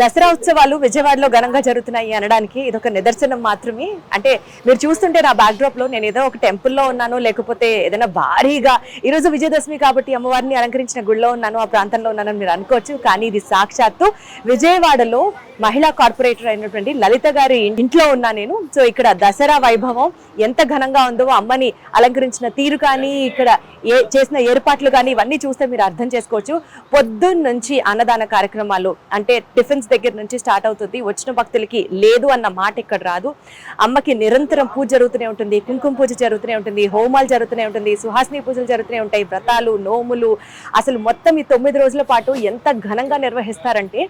దసరా ఉత్సవాలు విజయవాడలో ఘనంగా జరుగుతున్నాయి అనడానికి ఇదొక నిదర్శనం మాత్రమే. అంటే మీరు చూస్తుంటే నా బ్యాక్డ్రాప్లో నేను ఏదో ఒక టెంపుల్లో ఉన్నాను లేకపోతే ఏదైనా భారీగా ఈరోజు విజయదశమి కాబట్టి అమ్మవారిని అలంకరించిన గుడిలో ఉన్నాను ఆ ప్రాంతంలో ఉన్నాను మీరు అనుకోవచ్చు. కానీ ఇది సాక్షాత్తు విజయవాడలో మహిళా కార్పొరేటర్ అయినటువంటి లలిత గారి ఇంట్లో ఉన్నా నేను. సో ఇక్కడ దసరా వైభవం ఎంత ఘనంగా ఉందో అమ్మని అలంకరించిన తీరు కానీ ఇక్కడ ఏ చేసిన ఏర్పాట్లు కానీ ఇవన్నీ చూస్తే మీరు అర్థం చేసుకోవచ్చు. పొద్దున్న నుంచి అన్నదాన కార్యక్రమాలు అంటే టిఫిన్స్ దగ్గర నుంచి స్టార్ట్ అవుతుంది. వచ్చిన భక్తులకి లేదు అన్న మాట ఇక్కడ రాదు. అమ్మకి నిరంతరం పూజ జరుగుతూనే ఉంటుంది. కుంకుమ పూజ జరుగుతూనే ఉంటుంది. హోమాలు జరుగుతూనే ఉంటుంది. సుహాసిని పూజలు జరుగుతూనే ఉంటాయి. వ్రతాలు నోములు. అసలు మొత్తం ఈ తొమ్మిది రోజుల పాటు ఎంత ఘనంగా నిర్వహిస్తారంటే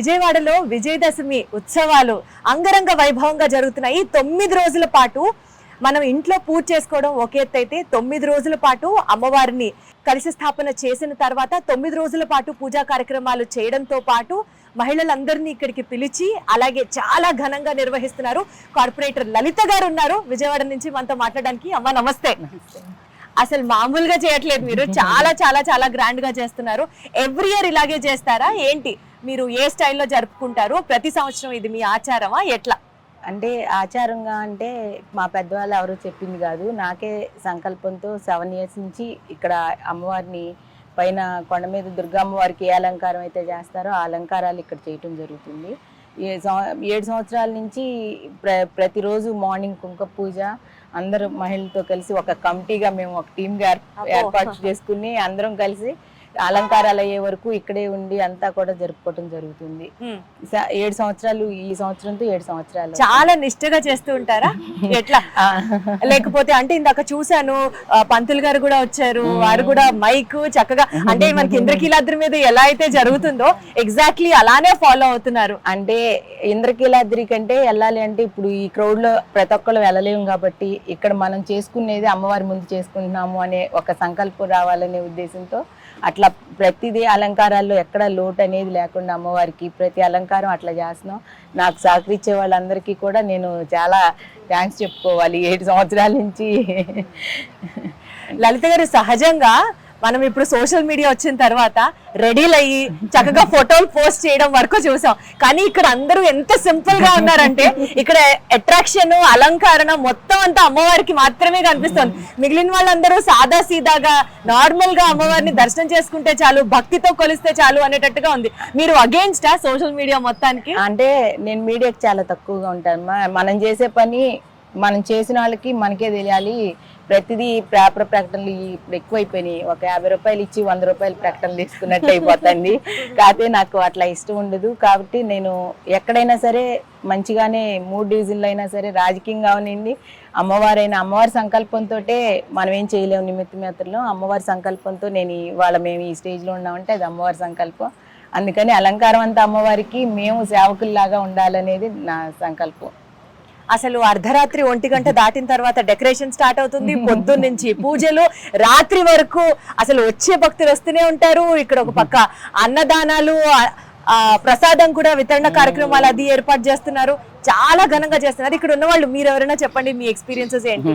విజయవాడలో విజయదశమి ఉత్సవాలు అంగరంగ వైభవంగా జరుగుతున్నాయి. తొమ్మిది రోజుల పాటు మనం ఇంట్లో పూజ చేసుకోవడం ఒక ఎత్తు అయితే తొమ్మిది రోజుల పాటు అమ్మవారిని కలిసి స్థాపన చేసిన తర్వాత తొమ్మిది రోజుల పాటు పూజా కార్యక్రమాలు చేయడంతో పాటు మహిళలందరినీ ఇక్కడికి పిలిచి అలాగే చాలా ఘనంగా నిర్వహిస్తున్నారు. కార్పొరేటర్ లలిత గారు ఉన్నారు. విజయవాడ నుంచి మనతో మాట్లాడడానికి అమ్మ నమస్తే. అసలు మామూలుగా చేయట్లేదు మీరు. చాలా చాలా చాలా గ్రాండ్గా చేస్తున్నారు. ఎవ్రీ ఇయర్ ఇలాగే చేస్తారా? ఏంటి? మీరు ఏ స్టైల్లో జరుపుకుంటారు? ప్రతి సంవత్సరం ఇది మీ ఆచారమా? ఎట్లా? అంటే ఆచారంగా అంటే మా పెద్దవాళ్ళు ఎవరు చెప్పింది కాదు. నాకే సంకల్పంతో సెవెన్ ఇయర్స్ నుంచి ఇక్కడ అమ్మవారిని పైన కొండ మీద దుర్గా అమ్మవారికి ఏ అలంకారం అయితే చేస్తారో ఆ అలంకారాలు ఇక్కడ చేయటం జరుగుతుంది. ఏడు సంవత్సరాల నుంచి ప్ర ప్రతిరోజు మార్నింగ్ కుంకుమ పూజ అందరూ మహిళలతో కలిసి ఒక కమిటీగా మేము ఒక టీమ్గా. ఏర్పాటు చేసుకుని అందరం కలిసి అలంకారాలు అయ్యే వరకు ఇక్కడే ఉండి అంతా కూడా జరుపుకోవటం జరుగుతుంది. ఏడు సంవత్సరాలు ఈ సంవత్సరంతో ఏడు సంవత్సరాలు. చాలా నిష్ఠగా చేస్తూ ఉంటారా? ఎట్లా? లేకపోతే అంటే ఇందాక చూశాను పంతులు గారు కూడా వచ్చారు వారు కూడా మైక్ చక్కగా అంటే మనకి ఇంద్రకీలాద్రి మీద ఎలా అయితే జరుగుతుందో ఎగ్జాక్ట్లీ అలానే ఫాలో అవుతున్నారు. అంటే ఇంద్రకీలాద్రి కంటే వెళ్ళాలి అంటే ఇప్పుడు ఈ క్రౌడ్లో ప్రతి ఒక్కళ్ళు వెళ్ళలేము కాబట్టి ఇక్కడ మనం చేసుకునేది అమ్మవారి ముందు చేసుకుంటున్నాము అనే ఒక సంకల్పం రావాలనే ఉద్దేశంతో అట్లా ప్రతిదీ అలంకారాల్లో ఎక్కడ లోటు అనేది లేకుండా అమ్మవారికి ప్రతి అలంకారం అట్లా చేస్తున్నాం. నాకు సహకరించే వాళ్ళందరికీ కూడా నేను చాలా థ్యాంక్స్ చెప్పుకోవాలి. ఏడు సంవత్సరాల నుంచి. లలిత గారు సహజంగా మనం ఇప్పుడు సోషల్ మీడియా వచ్చిన తర్వాత రెడీలు అయ్యి చక్కగా ఫోటోలు పోస్ట్ చేయడం వరకు చూసాం. కానీ ఇక్కడ అందరూ ఎంత సింపుల్గా ఉన్నారంటే ఇక్కడ అట్రాక్షన్ అలంకరణ మొత్తం అంతా అమ్మవారికి మాత్రమే కనిపిస్తుంది. మిగిలిన వాళ్ళందరూ సాదా సీదాగా నార్మల్గా అమ్మవారిని దర్శనం చేసుకుంటే చాలు భక్తితో కొలిస్తే చాలు అనేటట్టుగా ఉంది. మీరు అగేన్స్ట్ సోషల్ మీడియా మొత్తానికి? అంటే నేను మీడియాకి చాలా తక్కువగా ఉంటాను మనం చేసే పని మనం చేసిన వాళ్ళకి మనకే తెలియాలి. ప్రతిదీ పేపర్ ప్రకటనలు ఇప్పుడు ఎక్కువైపోయినాయి. ఒక యాభై రూపాయలు ఇచ్చి వంద రూపాయలు ప్రకటనలు తీసుకున్నట్టు అయిపోతుంది. కాకపోతే నాకు అట్లా ఇష్టం ఉండదు. కాబట్టి నేను ఎక్కడైనా సరే మంచిగానే మూడు డివిజన్లు అయినా సరే రాజకీయంగా కావనండి అమ్మవారైన అమ్మవారి సంకల్పంతో మనం ఏం చేయలేము నిమిత్త మాత్రంలో. అమ్మవారి సంకల్పంతో నేను ఇవాళ మేము ఈ స్టేజ్లో ఉన్నామంటే అది అమ్మవారి సంకల్పం. అందుకని అలంకారం అంతా అమ్మవారికి మేము సేవకుల్లాగా ఉండాలనేది నా సంకల్పం. అసలు అర్ధరాత్రి ఒంటి గంట దాటిన తర్వాత డెకరేషన్ స్టార్ట్ అవుతుంది. పొద్దున్న నుంచి పూజలు రాత్రి వరకు అసలు వచ్చే భక్తులు వస్తూనే ఉంటారు. ఇక్కడ ఒక పక్క అన్నదానాలు ఆ- ప్రసాదం కూడా వితరణ కార్యక్రమాలు అది ఏర్పాటు చేస్తున్నారు. చాలా ఘనంగా చేస్తున్నారు. ఇక్కడ ఉన్న వాళ్ళు మీరు ఎవరైనా చెప్పండి మీ ఎక్స్పీరియన్సెస్ ఏంటి?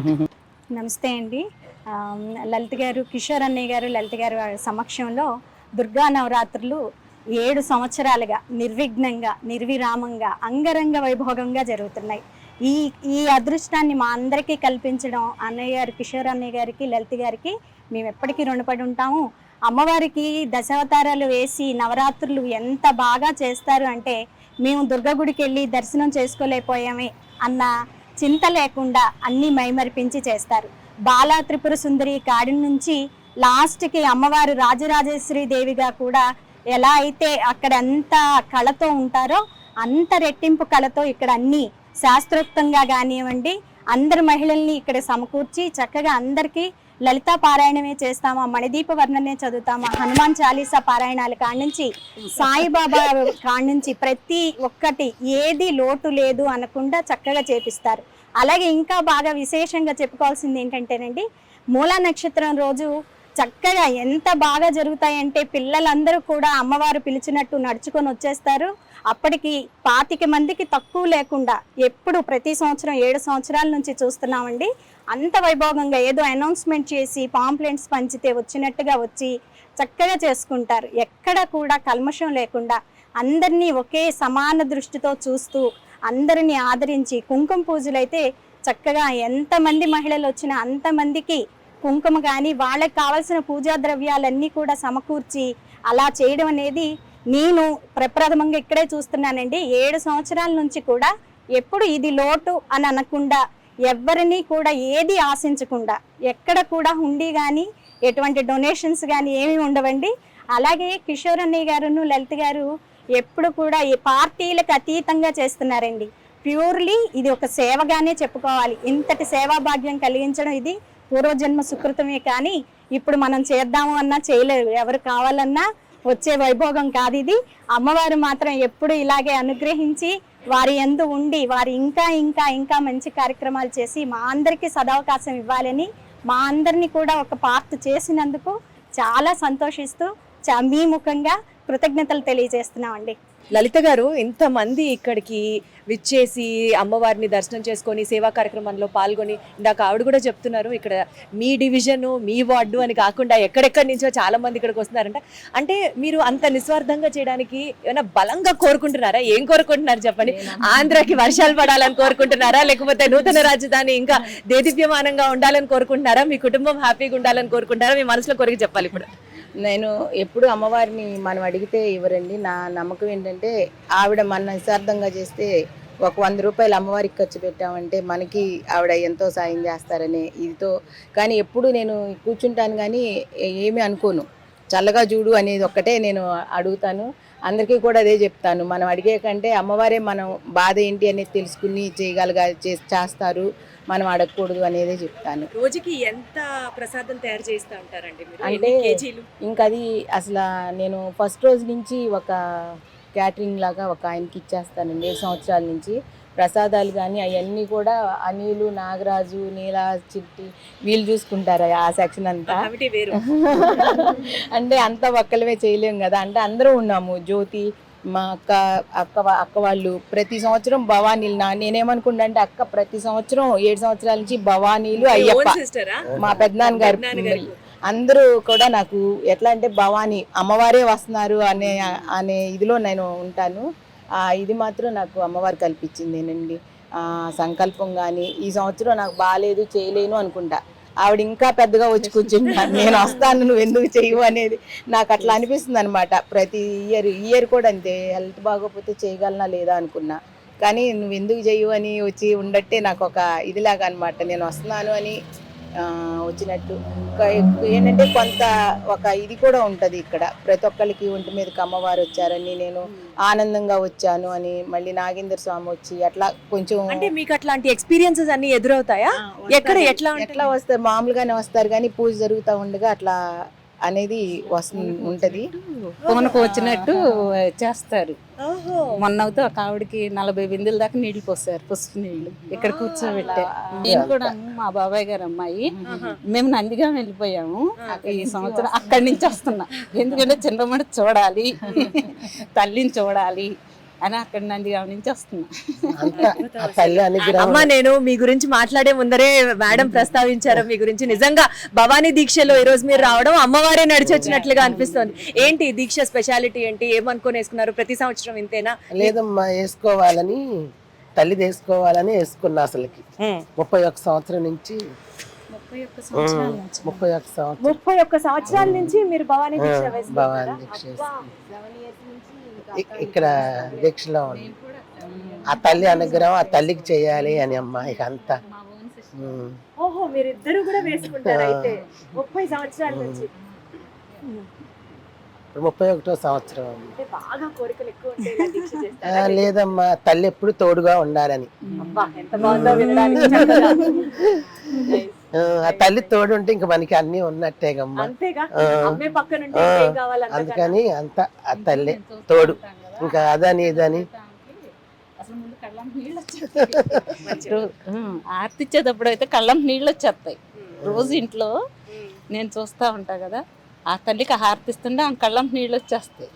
నమస్తే అండి. లలిత్ లలిత గారు కిషోర్ అన్నయ్య గారు లలిత గారు సమక్షంలో దుర్గా నవరాత్రులు ఏడు సంవత్సరాలుగా నిర్విఘ్నంగా నిర్విరామంగా అంగరంగ వైభోగంగా జరుగుతున్నాయి. ఈ ఈ అదృష్టాన్ని మా అందరికీ కల్పించడం అన్నయ్య గారు కిషోర్ అన్నయ్య గారికి లలిత గారికి మేము ఎప్పటికీ రుణపడి ఉంటాము. అమ్మవారికి దశావతారాలు వేసి నవరాత్రులు ఎంత బాగా చేస్తారు అంటే మేము దుర్గ గుడికి వెళ్ళి దర్శనం చేసుకోలేకపోయామే అన్న చింత లేకుండా అన్నీ మైమరిపించి చేస్తారు. బాలా త్రిపుర సుందరి కాడి నుంచి లాస్ట్కి అమ్మవారు రాజరాజేశ్వరి దేవిగా కూడా ఎలా అయితే అక్కడ ఎంత కళతో ఉంటారో అంత రెట్టింపు కళతో ఇక్కడ అన్నీ శాస్త్రోక్తంగా కానివ్వండి అందరి మహిళల్ని ఇక్కడ సమకూర్చి చక్కగా అందరికీ లలితా పారాయణమే చేస్తామా మణిదీప వర్ణనే చదువుతామా హనుమాన్ చాలీసా పారాయణాల కాడ్నుంచి సాయిబాబా కాడ నుంచి ప్రతి ఒక్కటి ఏది లోటు లేదు అనకుండా చక్కగా చేపిస్తారు. అలాగే ఇంకా బాగా విశేషంగా చెప్పుకోవాల్సింది ఏంటంటేనండి మూలా నక్షత్రం రోజు చక్కగా ఎంత బాగా జరుగుతాయంటే పిల్లలందరూ కూడా అమ్మవారు పిలిచినట్టు నడుచుకొని వచ్చేస్తారు. అప్పటికి పాతిక మందికి తక్కువ లేకుండా ఎప్పుడు ప్రతి సంవత్సరం ఏడు సంవత్సరాల నుంచి చూస్తున్నామండి. అంత వైభోగంగా ఏదో అనౌన్స్మెంట్ చేసి పాంప్లెంట్స్ పంచితే వచ్చినట్టుగా వచ్చి చక్కగా చేసుకుంటారు. ఎక్కడ కూడా కల్మషం లేకుండా అందరినీ ఒకే సమాన దృష్టితో చూస్తూ అందరినీ ఆదరించి కుంకుమ పూజలు అయితే చక్కగా ఎంతమంది మహిళలు వచ్చినా అంతమందికి కుంకుమ కానీ వాళ్ళకి కావాల్సిన పూజా ద్రవ్యాలన్నీ కూడా సమకూర్చి అలా చేయడం అనేది నేను ప్రప్రథమంగా ఇక్కడే చూస్తున్నానండి. ఏడు సంవత్సరాల నుంచి కూడా ఎప్పుడు ఇది లోటు అని అనకుండా ఎవరిని కూడా ఏది ఆశించకుండా ఎక్కడ కూడా హుండీ కానీ ఎటువంటి డొనేషన్స్ కానీ ఏమీ ఉండవండి. అలాగే కిషోర్ అన్నయ్య గారును లలిత్ గారు ఎప్పుడు కూడా ఈ పార్టీలకు అతీతంగా చేస్తున్నారండి. ప్యూర్లీ ఇది ఒక సేవగానే చెప్పుకోవాలి. ఇంతటి సేవాభాగ్యం కలిగించడం ఇది పూర్వజన్మ సుకృతమే కానీ ఇప్పుడు మనం చేద్దాము అన్నా చేయలేదు ఎవరు కావాలన్నా వచ్చే వైభోగం కాదు ఇది. అమ్మవారు మాత్రం ఎప్పుడు ఇలాగే అనుగ్రహించి వారి ఎందు ఉండి వారి ఇంకా ఇంకా ఇంకా మంచి కార్యక్రమాలు చేసి మా అందరికీ సదవకాశం ఇవ్వాలని మా అందరినీ కూడా ఒక పార్ట్ చేసినందుకు చాలా సంతోషిస్తూ చా- మీ ముఖంగా కృతజ్ఞతలు తెలియజేస్తున్నామండి. లలిత గారు ఇంతమంది ఇక్కడికి విచ్చేసి అమ్మవారిని దర్శనం చేసుకొని సేవా కార్యక్రమంలో పాల్గొని ఇందాక ఆవిడ కూడా చెప్తున్నారు ఇక్కడ మీ డివిజన్ మీ వార్డు అని కాకుండా ఎక్కడెక్కడి నుంచో చాలా మంది ఇక్కడికి వస్తున్నారంట. అంటే మీరు అంత నిస్వార్థంగా చేయడానికి ఏమైనా బలంగా కోరుకుంటున్నారా? ఏం కోరుకుంటున్నారు చెప్పండి? ఆంధ్రాకి వర్షాలు పడాలని కోరుకుంటున్నారా? లేకపోతే నూతన రాజధాని ఇంకా దేదీప్యమానంగా ఉండాలని కోరుకుంటున్నారా? మీ కుటుంబం హ్యాపీగా ఉండాలని కోరుకుంటున్నారా? మీ మనసులో కోరిక చెప్పాలి ఇప్పుడు. నేను ఎప్పుడు అమ్మవారిని మనం అడిగితే ఇవ్వరండి. నా నమ్మకం ఏంటంటే ఆవిడ మన నిశ్చార్థంగా చేస్తే ఒక వంద రూపాయలు అమ్మవారికి ఖర్చు పెట్టామంటే మనకి ఆవిడ ఎంతో సాయం చేస్తారనే ఇదితో. కానీ ఎప్పుడు నేను కూర్చుంటాను కానీ ఏమీ అనుకోను. చల్లగా చూడు అనేది ఒక్కటే నేను అడుగుతాను. అందరికీ కూడా అదే చెప్తాను. మనం అడిగే కంటే అమ్మవారే మనం బాధ ఏంటి అనేది తెలుసుకుని చేయగలగా చే- చేస్తారు. మనం అడగకూడదు అనేదే చెప్తాను. రోజుకి ఎంత ప్రసాదం తయారు చేస్తా ఉంటారండి అంటే ఇంకా అది అసలు నేను ఫస్ట్ రోజు నుంచి ఒక క్యాటరింగ్ లాగా ఒక ఆయనకి ఇచ్చేస్తానండి. ఏడు సంవత్సరాల నుంచి. ప్రసాదాలు కానీ అవన్నీ కూడా అనిలు నాగరాజు నీలా చిట్టి వీళ్ళు చూసుకుంటారు ఆ సెక్షన్ అంతా? అంటే అంతా ఒక్కలవే చేయలేం కదా. అంటే అందరూ ఉన్నాము. జ్యోతి మా అక్క అక్క అక్క వాళ్ళు. ప్రతి సంవత్సరం భవానీలు నా నేనేమనుకుంటా అంటే అక్క ప్రతి సంవత్సరం ఏడు సంవత్సరాల నుంచి భవానీలు అయ్యప్ప మా పెద్దనాన్న గారు. అందరూ కూడా నాకు ఎట్లా అంటే భవానీ అమ్మవారే వస్తున్నారు అనే అనే ఇదిలో నేను ఉంటాను. ఇది మాత్రం నాకు అమ్మవారు కల్పించిందేనండి. ఆ సంకల్పం కానీ ఈ సంవత్సరం నాకు బాగాలేదు చేయలేను అనుకుంటా. ఆవిడ ఇంకా పెద్దగా వచ్చి కూర్చుంటాను నేను వస్తాను నువ్వు ఎందుకు చేయవు అనేది నాకు అట్లా అనిపిస్తుంది అనమాట ప్రతి ఇయర్ ఇయర్ కూడా అంతే. హెల్త్ బాగోకపోతే చేయగలనా లేదా అనుకున్నా. కానీ నువ్వు ఎందుకు చేయవు అని వచ్చి ఉండట్టే నాకు ఒక ఇదిలాగా అనమాట నేను వస్తున్నాను అని వచ్చినట్టు. ఏంటంటే కొంత ఒక ఇది కూడా ఉంటది ఇక్కడ. ప్రతి ఒక్కరికి ఒంటి మీదకి అమ్మవారు వచ్చారని నేను ఆనందంగా వచ్చాను అని మళ్ళీ నాగేంద్ర స్వామి వచ్చి అట్లా కొంచెం అంటే మీకు అట్లాంటి ఎక్స్పీరియన్సెస్ అన్ని ఎదురవుతాయా? ఎక్కడ ఎట్లా? ఎట్లా వస్తారు మామూలుగానే వస్తారు కానీ పూజ జరుగుతూ ఉండగా అట్లా అనేది వస్తుంది ఉంటది. పూనకు వచ్చినట్టు చేస్తారు. మొన్న అయితే ఒక ఆవిడకి నలభై బిందెల దాకా నీళ్ళు పోసారు పసుపు నీళ్ళు ఇక్కడ కూర్చోబెట్టారు నేను కూడా మా బాబాయ్ గారు అమ్మాయి. మేము నందిగా వెళ్ళిపోయాము. ఈ సంవత్సరం అక్కడి నుంచి వస్తున్నా. ఎందుకంటే చిన్నమ్మడి చూడాలి. తల్లిని చూడాలి. అని అక్కడి నందిగా నుంచి వస్తున్నా. అమ్మా నేను మీ గురించి మాట్లాడే ముందరే మేడం ప్రస్తావించారు మీ గురించి. నిజంగా భవానీ దీక్షలో ఈ రోజు మీరు రావడం అమ్మవారే నడిచి వచ్చినట్లుగా అనిపిస్తోంది. ఏంటి దీక్ష స్పెషాలిటీ ఏంటి? ఏమనుకొని వేసుకున్నారు ప్రతి సంవత్సరం ఇంతేనా? లేదమ్మా వేసుకోవాలని తల్లి వేసుకోవాలని వేసుకున్నా అసలుకి. ముప్పై ఒక్క సంవత్సరం నుంచి ముప్పై ఒక్క సంవత్సరాల నుంచి. మీరు భవానీ దీక్ష భవాని దీక్ష ఇక్కడ దీక్షలో ఉంది ఆ తల్లి అనుగ్రహం ఆ తల్లికి చేయాలి అని అమ్మా ఇక అంతా. ఓహో కూడా వేసుకుంటారు అయితే. ముప్పై సంవత్సరాల నుంచి. ముప్పై ఒకటో సంవత్సరం? లేదమ్మా తల్లి ఎప్పుడు తోడుగా ఉండాలని. తల్లి తోడు ఉంటే ఇంక మనకి అన్ని ఉన్నట్టేగమ్మా కావాలన్నా అందుకని అంత ఆ తల్లి తోడు. ఇంకా అదని ఇదని. అసలు ముందు కళ్ళం నీళ్ళు వచ్చేస్తాయి. రో- ఉమ్, ఆర్తి ఇచ్చేటప్పుడు అయితే కళ్ళం నీళ్ళు వచ్చేస్తాయి. రోజు ఇంట్లో నేను చూస్తా ఉంటా కదా ఆ తల్లికి హార్పిస్తుంటే ఆ కళ్ళం నీళ్ళు వచ్చేస్తాయి.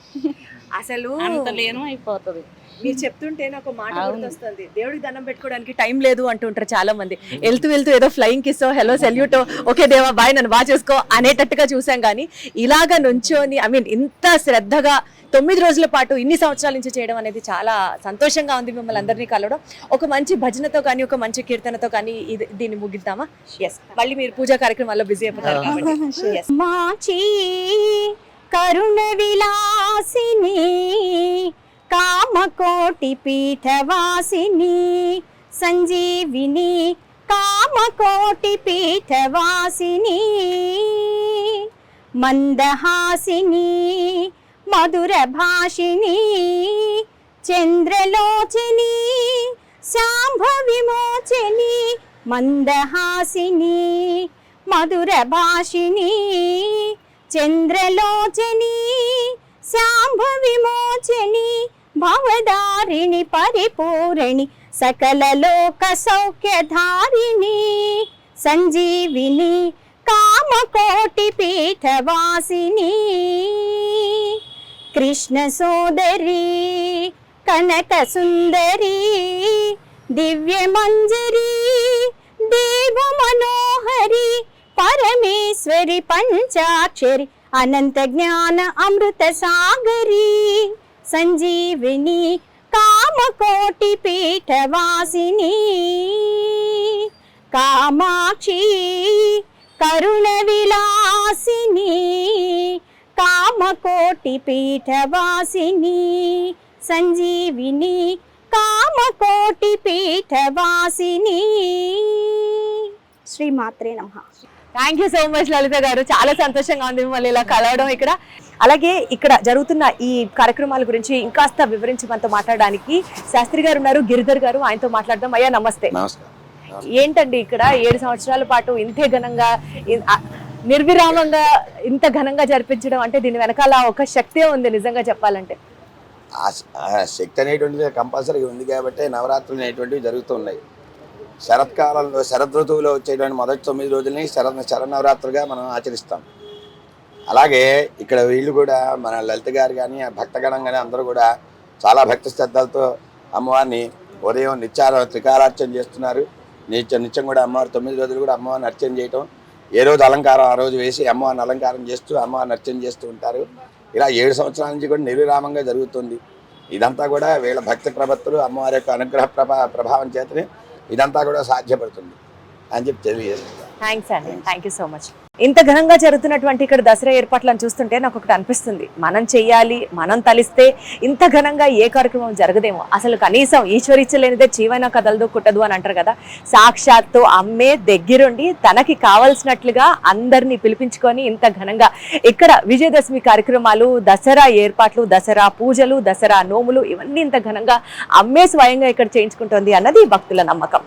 అసలు అంత లీనం అయిపోతుంది. మీరు చెప్తుంటే నాకు ఒక మాట. గుర్తొస్తుంది. దేవుడికి దండం పెట్టుకోవడానికి టైం లేదు అంటుంటారు చాలా మంది వెళ్తూ వెళ్తూ ఏదో ఫ్లయింగ్ కిస్సో హలో సెల్యూటో ఓకే. దేవా బాయ్ నన్ను బాగా చేసుకో అనేటట్టుగా చూసాం కానీ ఇలాగ నుంచొని ఐ మీన్ ఇంత శ్రద్ధగా తొమ్మిది రోజుల పాటు ఇన్ని సంవత్సరాల నుంచి చేయడం అనేది చాలా సంతోషంగా ఉంది మిమ్మల్ని అందరినీ కలవడం. ఒక మంచి భజనతో కానీ ఒక మంచి కీర్తనతో కానీ ఇది దీన్ని ముగిద్దామా? ఎస్ మళ్ళీ మీరు పూజా కార్యక్రమాల్లో బిజీ అయిపోతారు కరుణ విలాసిని కామకోటి పీఠవాసిని సంజీవిని కామకోటి పీఠవాసిని మందహాసిని మధుర భాషిని చంద్రలోచిని శాంభ విమోచని మందహాసిని మధుర భాషిని చంద్రలోచని శాంభ విమోచని భవదారిణి పరిపూరణి సకల లోక సౌఖ్యధారిణి సంజీవిని కామకోటి పీఠవాసిని. కృష్ణ సోదరి కనక సుందరి దివ్య మంజరి దేవ మనోహరి పరమేశ్వరి పంచాక్షరి అనంత జ్ఞాన అమృత సాగరి సంజీవిని కామకోటి పీఠవాసిని కామాక్షి కరుణ విలాసిని కామకోటి పీఠవాసిని సంజీవిని కామకోటి పీఠవాసిని. శ్రీమాత్రే నమ. Thank you so much Lalitha గారు. చాలా సంతోషంగా ఉంది మిమ్మల్ని ఇలా కలవడం ఇక్కడ. అలాగే ఇక్కడ జరుగుతున్న ఈ కార్యక్రమాల గురించి ఇంకాస్త వివరించి మనతో మాట్లాడడానికి శాస్త్రి గారు ఉన్నారు గిరిధర్ గారు. ఆయనతో మాట్లాడదాం. అయ్యా నమస్తే. ఏంటండి ఇక్కడ? ఏడు సంవత్సరాల పాటు ఇంతే ఘనంగా నిర్విరామంగా ఇంత ఘనంగా జరిపించడం అంటే దీని వెనకాల ఒక శక్తే ఉంది నిజంగా చెప్పాలంటే. ఆ శక్తి అనేటువంటిది కంపల్సరీ ఉంది కాబట్టి నవరాత్రులు అనేటువంటివి జరుగుతున్నాయి శరత్కాలంలో శరదృతువులో వచ్చేటువంటి మొదటి తొమ్మిది రోజులని శర శరన్నవరాత్రులుగా మనం ఆచరిస్తాం. అలాగే ఇక్కడ వీళ్ళు కూడా మన లలిత గారు కానీ ఆ భక్తగణం కానీ అందరూ కూడా చాలా భక్తి శ్రద్ధలతో అమ్మవారిని ఉదయం నిత్యార త్రికారార్చన చేస్తున్నారు. నిత్యం నిత్యం కూడా అమ్మవారు తొమ్మిది రోజులు కూడా అమ్మవారిని అర్చన చేయటం. ఏ రోజు అలంకారం ఆ రోజు వేసి అమ్మవారిని అలంకారం చేస్తూ అమ్మవారిని అర్చన చేస్తూ ఉంటారు. ఇలా ఏడు సంవత్సరాల నుంచి కూడా నిర్విరామంగా జరుగుతుంది. ఇదంతా కూడా వీళ్ళ భక్తి ప్రభత్తులు అమ్మవారి యొక్క అనుగ్రహ ప్రభా ప్రభావం చేతనే ఇదంతా కూడా సాధ్యపడుతుంది అని చెప్పి తెలియజేస్తుంది థ్యాంక్స్ అండి థ్యాంక్ యూ సో మచ్ ఇంత ఘనంగా జరుగుతున్నటువంటి ఇక్కడ దసరా ఏర్పాట్లను చూస్తుంటే నాకు ఒకటి అనిపిస్తుంది. మనం చెయ్యాలి మనం తలిస్తే ఇంత ఘనంగా ఏ కార్యక్రమం జరగదేమో. అసలు కనీసం ఈశ్వరిచ్చలేనిదే చీవైన కదలదు కుట్టదు అని అంటారు కదా. సాక్షాత్తు అమ్మే దగ్గరుండి తనకి కావలసినట్లుగా అందరినీ పిలిపించుకొని ఇంత ఘనంగా ఇక్కడ విజయదశమి కార్యక్రమాలు దసరా ఏర్పాట్లు దసరా పూజలు దసరా నోములు ఇవన్నీ ఇంత ఘనంగా అమ్మే స్వయంగా ఇక్కడ చేయించుకుంటోంది అన్నది భక్తుల నమ్మకం.